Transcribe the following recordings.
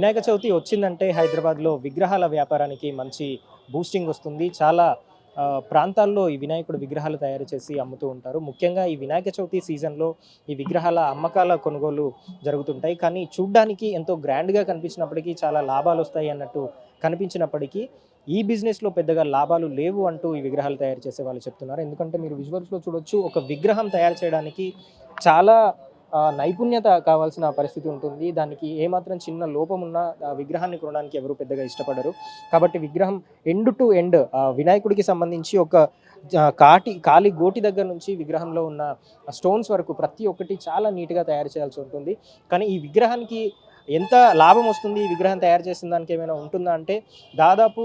వినాయక చవితి వచ్చిందంటే హైదరాబాద్లో విగ్రహాల వ్యాపారానికి మంచి బూస్టింగ్ వస్తుంది. చాలా ప్రాంతాల్లో ఈ వినాయకుడు విగ్రహాలు తయారు చేసి అమ్ముతూ ఉంటారు. ముఖ్యంగా ఈ వినాయక చవితి సీజన్లో ఈ విగ్రహాల అమ్మకాల కొనుగోలు జరుగుతుంటాయి. కానీ చూడ్డానికి ఎంతో గ్రాండ్గా కనిపించినప్పటికీ చాలా లాభాలు వస్తాయి అన్నట్టు కనిపించినప్పటికీ ఈ బిజినెస్లో పెద్దగా లాభాలు లేవు అంటూ ఈ విగ్రహాలు తయారు చేసే వాళ్ళు చెప్తున్నారు. ఎందుకంటే మీరు విజువల్స్లో చూడొచ్చు ఒక విగ్రహం తయారు చేయడానికి చాలా నైపుణ్యత కావాల్సిన పరిస్థితి ఉంటుంది. దానికి ఏమాత్రం చిన్న లోపం ఉన్నా విగ్రహాన్ని కొనడానికి ఎవరు పెద్దగా ఇష్టపడరు. కాబట్టి విగ్రహం ఎండ్ టు ఎండ్ వినాయకుడికి సంబంధించి ఒక కాటి కాలి గోటి దగ్గర నుంచి విగ్రహంలో ఉన్న స్టోన్స్ వరకు ప్రతి ఒక్కటి చాలా నీట్గా తయారు చేయాల్సి ఉంటుంది. కానీ ఈ విగ్రహానికి ఎంత లాభం వస్తుంది? ఈ విగ్రహం తయారు చేసిన దానికి ఏమైనా ఉంటుందా అంటే దాదాపు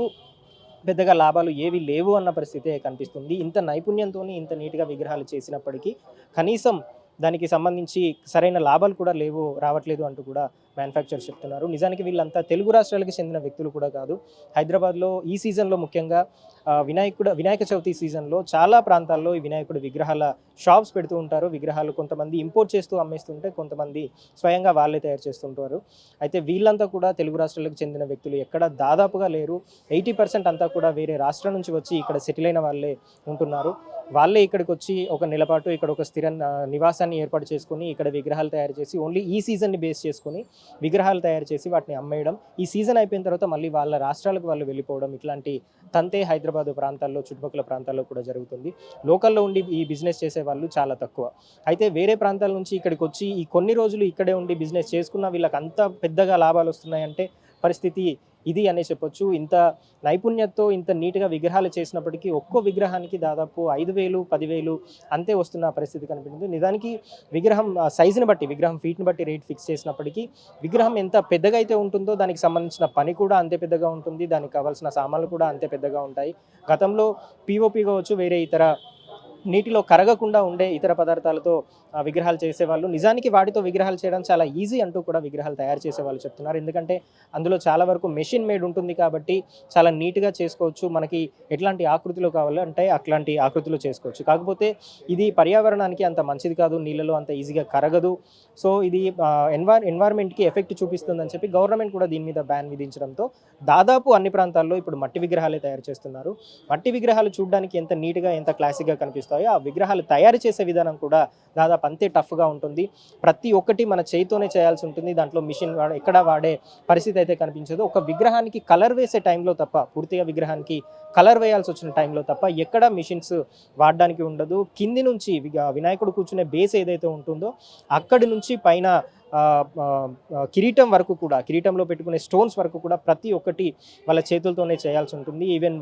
పెద్దగా లాభాలు ఏవి లేవు అన్న పరిస్థితే కనిపిస్తుంది. ఇంత నైపుణ్యంతో ఇంత నీట్గా విగ్రహాలు చేసినప్పటికీ కనీసం దానికి సంబంధించి సరైన లాభాలు కూడా లేవు రావట్లేదు అంటూ కూడా మ్యానుఫ్యాక్చర్ చెప్తున్నారు. నిజానికి వీళ్ళంతా తెలుగు రాష్ట్రాలకు చెందిన వ్యక్తులు కూడా కాదు. హైదరాబాద్లో ఈ సీజన్లో ముఖ్యంగా వినాయకుడు వినాయక చవితి సీజన్లో చాలా ప్రాంతాల్లో ఈ వినాయకుడు విగ్రహాల షాప్స్ పెడుతూ ఉంటారు. విగ్రహాలు కొంతమంది ఇంపోర్ట్ చేస్తూ అమ్మేస్తుంటే కొంతమంది స్వయంగా వాళ్ళే తయారు చేస్తుంటారు. అయితే వీళ్ళంతా కూడా తెలుగు రాష్ట్రాలకు చెందిన వ్యక్తులు ఎక్కడ దాదాపుగా లేరు. ఎయిటీ పర్సెంట్ అంతా కూడా వేరే రాష్ట్రం నుంచి వచ్చి ఇక్కడ సెటిల్ అయిన వాళ్ళే ఉంటున్నారు. వాళ్ళే ఇక్కడికి వచ్చి ఒక నెలపాటు ఇక్కడ ఒక స్థిర నివాసాన్ని ఏర్పాటు చేసుకుని ఇక్కడ విగ్రహాలు తయారు చేసి ఓన్లీ ఈ సీజన్ని బేస్ చేసుకొని విగ్రహాలు తయారు చేసి వాటిని అమ్మేయడం. ఈ సీజన్ అయిపోయిన తర్వాత మళ్ళీ వాళ్ళ రాష్ట్రాలకు వాళ్ళు వెళ్ళిపోవడం ఇట్లాంటి తంతే హైదరాబాద్ ప్రాంతాల్లో చుట్టుపక్కల ప్రాంతాల్లో కూడా జరుగుతుంది. లోకల్లో ఉండి ఈ బిజినెస్ చేసే వాళ్ళు చాలా తక్కువ. అయితే వేరే ప్రాంతాల నుంచి ఇక్కడికి వచ్చి ఈ కొన్ని రోజులు ఇక్కడే ఉండి బిజినెస్ చేసుకున్న వీళ్ళకి అంత పెద్దగా లాభాలు వస్తున్నాయంటే పరిస్థితి ఇది అనే చెప్పొచ్చు. ఇంత నైపుణ్యతతో ఇంత నీట్గా విగ్రహాలు చేసినప్పటికీ ఒక్కో విగ్రహానికి దాదాపు ఐదు వేలు పదివేలు అంతే వస్తున్న పరిస్థితి కనిపించింది. నిజానికి విగ్రహం సైజుని బట్టి విగ్రహం ఫీట్ని బట్టి రేట్ ఫిక్స్ చేసినప్పటికీ విగ్రహం ఎంత పెద్దగా అయితే ఉంటుందో దానికి సంబంధించిన పని కూడా అంతే పెద్దగా ఉంటుంది. దానికి కావాల్సిన సామాన్లు కూడా అంతే పెద్దగా ఉంటాయి. గతంలో పీఓపీ కావచ్చు వేరే ఇతర నీటిలో కరగకుండా ఉండే ఇతర పదార్థాలతో విగ్రహాలు చేసేవాళ్ళు. నిజానికి వాటితో విగ్రహాలు చేయడం చాలా ఈజీ అంటూ కూడా విగ్రహాలు తయారు చేసేవాళ్ళు చెప్తున్నారు. ఎందుకంటే అందులో చాలా వరకు మెషిన్ మేడ్ ఉంటుంది కాబట్టి చాలా నీట్గా చేసుకోవచ్చు. మనకి ఎట్లాంటి ఆకృతిలో కావాలంటే అట్లాంటి ఆకృతిలో చేసుకోవచ్చు. కాకపోతే ఇది పర్యావరణానికి అంత మంచిది కాదు. నీళ్ళలో అంత ఈజీగా కరగదు. సో ఇది ఎన్వైర్ ఎన్వైర్న్మెంట్కి ఎఫెక్ట్ చూపిస్తుందని చెప్పి గవర్నమెంట్ కూడా దీని మీద బ్యాన్ విధించడంతో దాదాపు అన్ని ప్రాంతాల్లో ఇప్పుడు మట్టి విగ్రహాలే తయారు చేస్తున్నారు. మట్టి విగ్రహాలు చూడడానికి ఎంత నీట్గా ఎంత క్లాసిక్గా వస్తాయో ఆ విగ్రహాలు తయారు చేసే విధానం కూడా దాదాపు అంతే టఫ్గా ఉంటుంది. ప్రతి ఒక్కటి మన చేయితోనే చేయాల్సి ఉంటుంది. దాంట్లో మిషన్ ఎక్కడ వాడే పరిస్థితి అయితే కనిపించదు. ఒక విగ్రహానికి కలర్ వేసే టైంలో తప్ప పూర్తిగా విగ్రహానికి కలర్ వేయాల్సి వచ్చిన టైంలో తప్ప ఎక్కడ మిషన్స్ వాడడానికి ఉండదు. కింది నుంచి వినాయకుడు కూర్చునే బేస్ ఏదైతే ఉంటుందో అక్కడి నుంచి పైన కిరీటం వరకు కూడా కిరీటంలో పెట్టుకునే స్టోన్స్ వరకు కూడా ప్రతి ఒక్కటి వాళ్ళ చేతులతోనే చేయాల్సి ఉంటుంది. ఈవెన్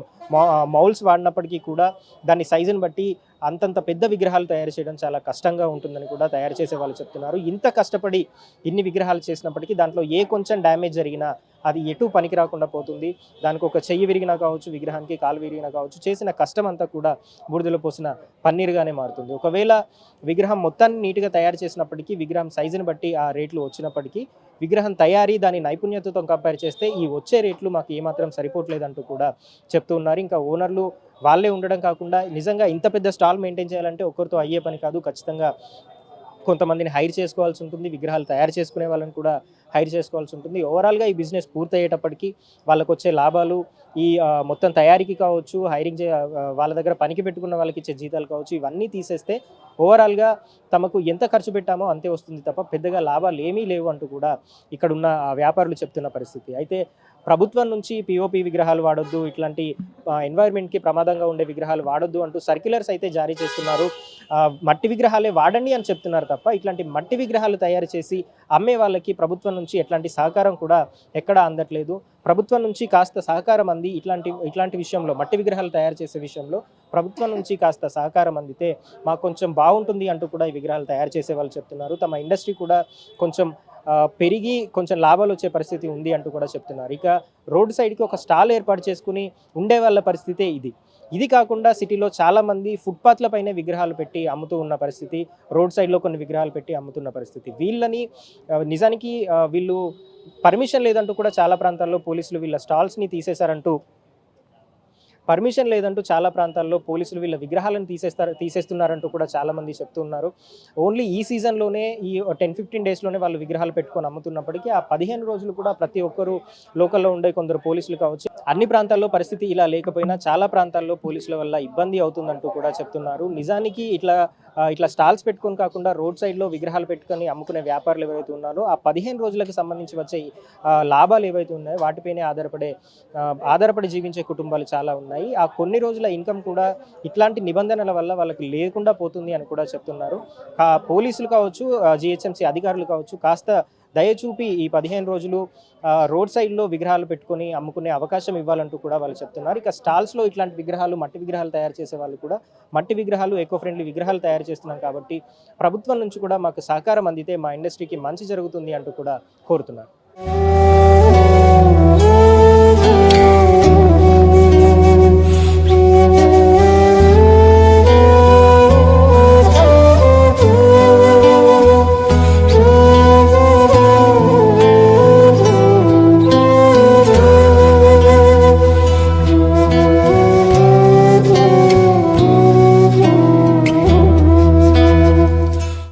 మౌల్స్ వాడినప్పటికీ కూడా దాని సైజుని బట్టి అంతంత పెద్ద విగ్రహాలు తయారు చేయడం చాలా కష్టంగా ఉంటుందని కూడా తయారు చేసే వాళ్ళు చెప్తున్నారు. ఇంత కష్టపడి ఇన్ని విగ్రహాలు చేసినప్పటికీ దాంట్లో ఏ కొంచెం డ్యామేజ్ జరిగినా అది ఎటు పనికి రాకుండా పోతుంది. దానికి ఒక చెయ్యి విరిగినా కావచ్చు విగ్రహానికి కాలు విరిగినా కావచ్చు చేసిన కష్టం అంతా కూడా బూడిదలో పోసిన పన్నీరుగానే మారుతుంది. ఒకవేళ విగ్రహం మొత్తాన్ని నీట్గా తయారు చేసినప్పటికీ విగ్రహం సైజుని బట్టి ఆ రేట్లు వచ్చినప్పటికీ విగ్రహం తయారీ దాని నైపుణ్యతతో కంపేర్ చేస్తే ఈ వచ్చే రేట్లు మాకు ఏమాత్రం సరిపోవట్లేదంటూ కూడా చెప్తూ ఉన్నారు. ఇంకా ఓనర్లు వాళ్ళే ఉండడం కాకుండా నిజంగా ఇంత పెద్ద స్టాల్ మెయింటైన్ చేయాలంటే ఒకరితో అయ్యే పని కాదు. ఖచ్చితంగా కొంతమందిని హైర్ చేసుకోవాల్సి ఉంటుంది విగ్రహాలు తయారు చేసుకునే వాళ్ళని కూడా హైర్ చేసుకోవాల్సి ఉంటుంది. ఓవరాల్గా ఈ బిజినెస్ పూర్తయ్యేటప్పటికి వాళ్ళకు వచ్చే లాభాలు ఈ మొత్తం తయారీకి కావచ్చు హైరింగ్ చే వాళ్ళ దగ్గర పనికి పెట్టుకున్న వాళ్ళకి ఇచ్చే జీతాలు కావచ్చు ఇవన్నీ తీసేస్తే ఓవరాల్గా తమకు ఎంత ఖర్చు పెట్టామో అంతే వస్తుంది తప్ప పెద్దగా లాభాలు ఏమీ లేవు అంటూ కూడా ఇక్కడ ఉన్న వ్యాపారులు చెప్తున్న పరిస్థితి. అయితే ప్రభుత్వం నుంచి పిఓపి విగ్రహాలు వాడొద్దు ఇట్లాంటి ఎన్వైర్న్మెంట్కి ప్రమాదంగా ఉండే విగ్రహాలు వాడొద్దు అంటూ సర్క్యులర్స్ అయితే జారీ చేస్తున్నారు. మట్టి విగ్రహాలే వాడండి అని చెప్తున్నారు తప్ప ఇట్లాంటి మట్టి విగ్రహాలు తయారు చేసి అమ్మే వాళ్ళకి ప్రభుత్వం నుంచి ఎట్లాంటి సహకారం కూడా ఎక్కడా అందట్లేదు. ప్రభుత్వం నుంచి కాస్త సహకారం అంది ఇట్లాంటి ఇట్లాంటి విషయంలో మట్టి విగ్రహాలు తయారు చేసే విషయంలో ప్రభుత్వం నుంచి కాస్త సహకారం అందితే మాకు కొంచెం బాగుంటుంది అంటూ కూడా ఈ విగ్రహాలు తయారు చేసే వాళ్ళు చెప్తున్నారు. తమ ఇండస్ట్రీ కూడా కొంచెం పెరిగి కొంచెం లాభాలు వచ్చే పరిస్థితి ఉంది అంటూ కూడా చెప్తున్నారు. ఇక రోడ్ సైడ్కి ఒక స్టాల్ ఏర్పాటు చేసుకుని ఉండే వాళ్ళ పరిస్థితే ఇది. ఇది కాకుండా సిటీలో చాలామంది ఫుట్పాత్ల పైన విగ్రహాలు పెట్టి అమ్ముతూ ఉన్న పరిస్థితి రోడ్ సైడ్లో కొన్ని విగ్రహాలు పెట్టి అమ్ముతున్న పరిస్థితి. వీళ్ళని నిజానికి వీళ్ళు పర్మిషన్ లేదంటూ కూడా చాలా ప్రాంతాల్లో పోలీసులు వీళ్ళ స్టాల్స్ని తీసేశారంటూ పర్మిషన్ లేదంటూ చాలా ప్రాంతాల్లో పోలీసులు వీళ్ళ విగ్రహాలను తీసేస్తారు తీసేస్తున్నారంటూ కూడా చాలామంది చెప్తున్నారు. ఓన్లీ ఈ సీజన్లోనే ఈ టెన్ ఫిఫ్టీన్ డేస్లోనే వాళ్ళు విగ్రహాలు పెట్టుకొని అమ్ముతున్నప్పటికీ ఆ పదిహేను రోజులు కూడా ప్రతి ఒక్కరు లోకల్లో ఉండే కొందరు పోలీసులు కావచ్చు. అన్ని ప్రాంతాల్లో పరిస్థితి ఇలా లేకపోయినా చాలా ప్రాంతాల్లో పోలీసుల వల్ల ఇబ్బంది అవుతుందంటూ కూడా చెప్తున్నారు. నిజానికి ఇట్లా ఇట్లా స్టాల్స్ పెట్టుకొని కాకుండా రోడ్ సైడ్లో విగ్రహాలు పెట్టుకొని అమ్ముకునే వ్యాపారులు ఏవైతే ఉన్నారో ఆ పదిహేను రోజులకు సంబంధించి వచ్చే లాభాలు ఏవైతే ఉన్నాయో వాటిపైనే ఆధారపడే ఆధారపడి జీవించే కుటుంబాలు చాలా ఉన్నాయి. ఆ కొన్ని రోజుల ఇన్కమ్ కూడా ఇట్లాంటి నిబంధనల వల్ల వాళ్ళకి లేకుండా పోతుంది అని కూడా చెప్తున్నారు. పోలీసులు కావచ్చు జిహెచ్ఎంసీ అధికారులు కావచ్చు కాస్త దయచూపి ఈ పదిహేను రోజులు రోడ్ సైడ్లో విగ్రహాలు పెట్టుకొని అమ్ముకునే అవకాశం ఇవ్వాలంటూ కూడా వాళ్ళు చెప్తున్నారు. ఇక స్టాల్స్లో ఇట్లాంటి విగ్రహాలు మట్టి విగ్రహాలు తయారు చేసే వాళ్ళు కూడా మట్టి విగ్రహాలు ఎకో ఫ్రెండ్లీ విగ్రహాలు తయారు చేస్తున్నాం కాబట్టి ప్రభుత్వం నుంచి కూడా మాకు సహకారం అందితే మా ఇండస్ట్రీకి మంచి జరుగుతుంది అంటూ కూడా కోరుతున్నారు.